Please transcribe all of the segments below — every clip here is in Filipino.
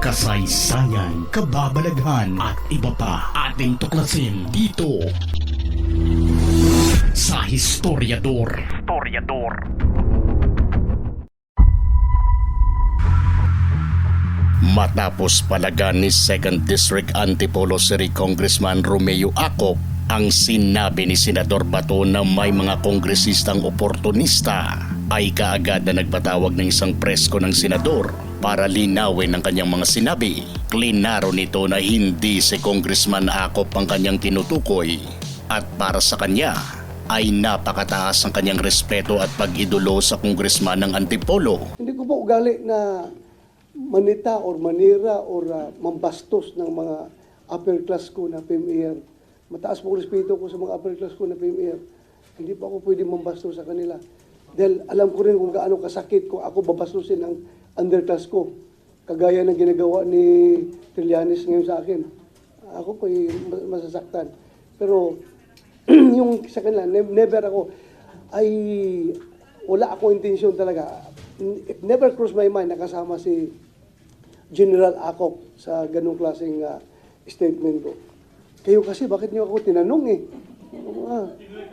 kasaysayan, kababalaghan at iba pa ating tuklasin dito sa Historiador. Historiador. Matapos palagan ni 2nd District Antipolo City Congressman Romeo Acop ang sinabi ni Senador Bato na may mga kongresistang oportunista ay kaagad na nagpatawag ng isang presko ng senador para linawin ang kanyang mga sinabi. Klinaro nito na hindi si Congressman Acop ang kanyang tinutukoy at para sa kanya ay napakataas ang kanyang respeto at pag-idolo sa kongresman ng Antipolo. Hindi ko po ugali na manita or manira or uh, mambastos ng mga upper class ko na PMAR. Mataas po respeto ko sa mga upper class ko na PMAR. Hindi po ako pwede mambastos sa kanila. Dahil alam ko rin kung gaano kasakit kung ako babastusin ang underclass ko. Kagaya ng ginagawa ni Trillanes ngayon sa akin. Ako po masasaktan. Pero yung sa kanila, ne- never ako, ay wala ako intensyon talaga. It never crossed my mind nakasama si General Akop sa ganong klaseng ah, statement ko. Kayo kasi, bakit niyo ako tinanong eh? Ah,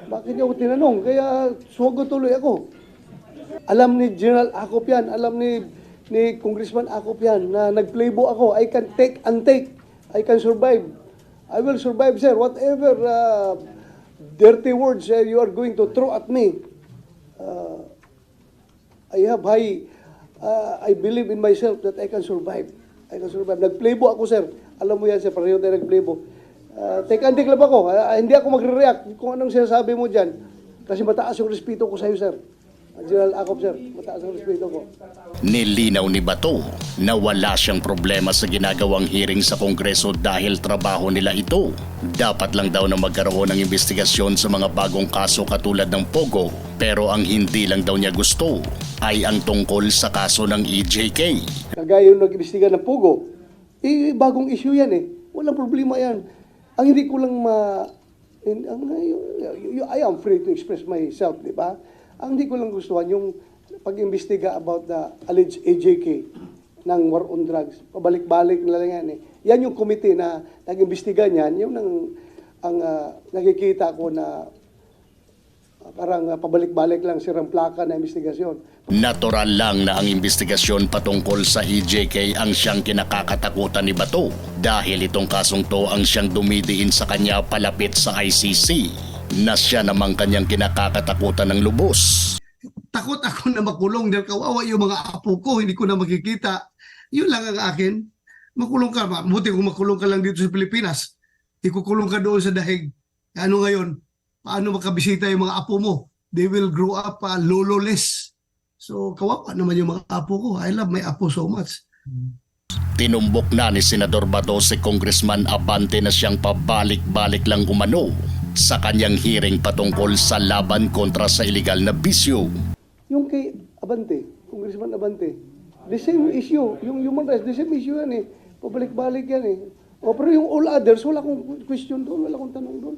bakit niyo ako tinanong? Kaya suwago tuloy ako. Alam ni General Akop yan, alam ni ni Congressman Akop yan na nag-playbo ako. I can take and take. I can survive. I will survive, sir. Whatever uh, dirty words uh, you are going to throw at me, uh, I have high, uh, I believe in myself that I can survive. I can survive. Nag-playbo ako, sir. Alam mo yan, sir, pareho tayo nag-playbo. Uh, take and take lang ako. Uh, hindi ako magre-react kung anong sinasabi mo dyan. Kasi mataas yung respeto ko sa'yo, sir. General Akop, sir. Mataas ang respeto ko. Nilinaw ni Bato na wala siyang problema sa ginagawang hearing sa Kongreso dahil trabaho nila ito. Dapat lang daw na magkaroon ng investigasyon sa mga bagong kaso katulad ng Pogo. Pero ang hindi lang daw niya gusto ay ang tungkol sa kaso ng EJK. Kagaya yung nag-imbestiga ng Pugo, eh, bagong issue yan eh. Walang problema yan. Ang hindi ko lang ma... in- ang, I am free to express myself, di ba? Ang hindi ko lang gustuhan yung pag-imbestiga about the alleged AJK ng war on drugs. Pabalik-balik na lang yan eh. Yan yung committee na nag-imbestiga niyan, yung nang, ang ah, nakikita ko na ah, parang ah, pabalik-balik lang sirang plaka na investigasyon. Natural lang na ang investigasyon patungkol sa EJK ang siyang kinakakatakutan ni Bato dahil itong kasong to ang siyang dumidiin sa kanya palapit sa ICC na siya namang kanyang kinakakatakutan ng lubos. takot ako na makulong dahil kawawa yung mga apo ko, hindi ko na makikita. Yun lang ang akin. Makulong ka. Mabuti kung makulong ka lang dito sa Pilipinas. Ikukulong ka doon sa dahig. Ano ngayon? Paano makabisita yung mga apo mo? They will grow up uh, lololess. So, kawawa naman yung mga apo ko. I love my apo so much. Tinumbok na ni Senador Bato si Congressman Abante na siyang pabalik-balik lang umano sa kanyang hearing patungkol sa laban kontra sa illegal na bisyo. Yung kay Abante, Congressman Abante, the same issue. Yung human rights, the same issue yan eh. Pabalik-balik yan eh. O, pero yung all others, wala akong question doon, wala akong tanong doon.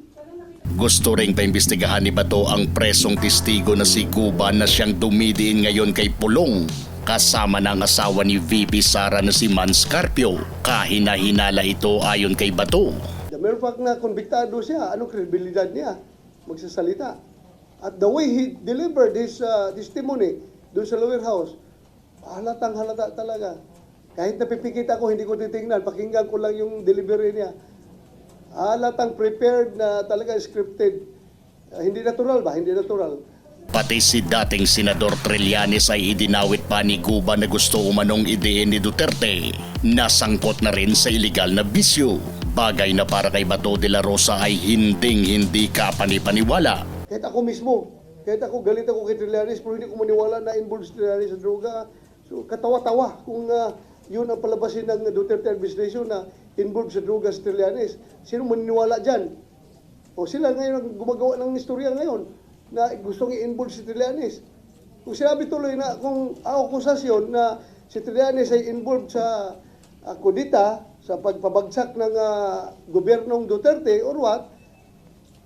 Gusto ring paimbestigahan ni Bato ang presong testigo na si Cuba na siyang dumidiin ngayon kay Pulong kasama ng asawa ni VP Sara na si Man Scarpio. Kahina-hinala ito ayon kay Bato. Mere fact na konbiktado siya, ano kredibilidad niya magsasalita? At the way he delivered his uh, testimony doon sa lower house, halatang halata talaga. Kahit napipikit ako, hindi ko titingnan. Pakinggan ko lang yung delivery niya. Halatang prepared na talaga scripted. Uh, hindi natural ba? Hindi natural. Pati si dating Senador Trillanes ay idinawit pa ni Cuba na gusto umanong idein ni Duterte na sangkot na rin sa illegal na bisyo. Bagay na para kay Bato de la Rosa ay hinding-hindi ka panipaniwala. Kahit ako mismo, kahit ako galit ako kay Trillanes, pero hindi ko maniwala na involved si Trillanes sa droga. So, katawa-tawa kung ah, yun ang palabasin ng Duterte administration na involved sa droga si Trillanes. Sino maniniwala dyan? O sila ngayon ang gumagawa ng istorya ngayon na gustong i-involve si Trillanes. Kung sinabi tuloy na kung ang akusasyon na si Trillanes ay involved sa uh, kudita, sa pagpabagsak ng ah, gobyernong Duterte or what,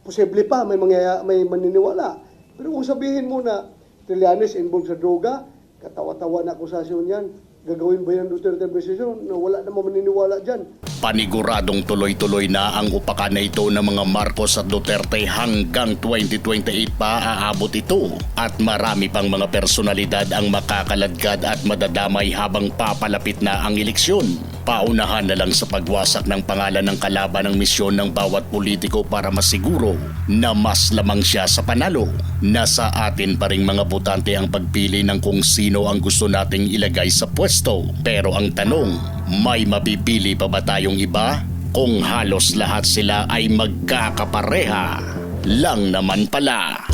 posible pa may mangyaya, may maniniwala. Pero kung sabihin mo na Trillanes involved sa droga, katawa-tawa na akusasyon yan. Gagawin ba yan Duterte administration na wala namang maniniwala dyan? Paniguradong tuloy-tuloy na ang upakan na ito ng mga Marcos at Duterte hanggang 2028 pa aabot ito at marami pang mga personalidad ang makakaladkad at madadamay habang papalapit na ang eleksyon. Paunahan na lang sa pagwasak ng pangalan ng kalaban ng misyon ng bawat politiko para masiguro na mas lamang siya sa panalo. Nasa atin pa rin mga botante ang pagpili ng kung sino ang gusto nating ilagay sa pwesto. Pero ang tanong, may mapipili pa ba tayong iba? Kung halos lahat sila ay magkakapareha lang naman pala.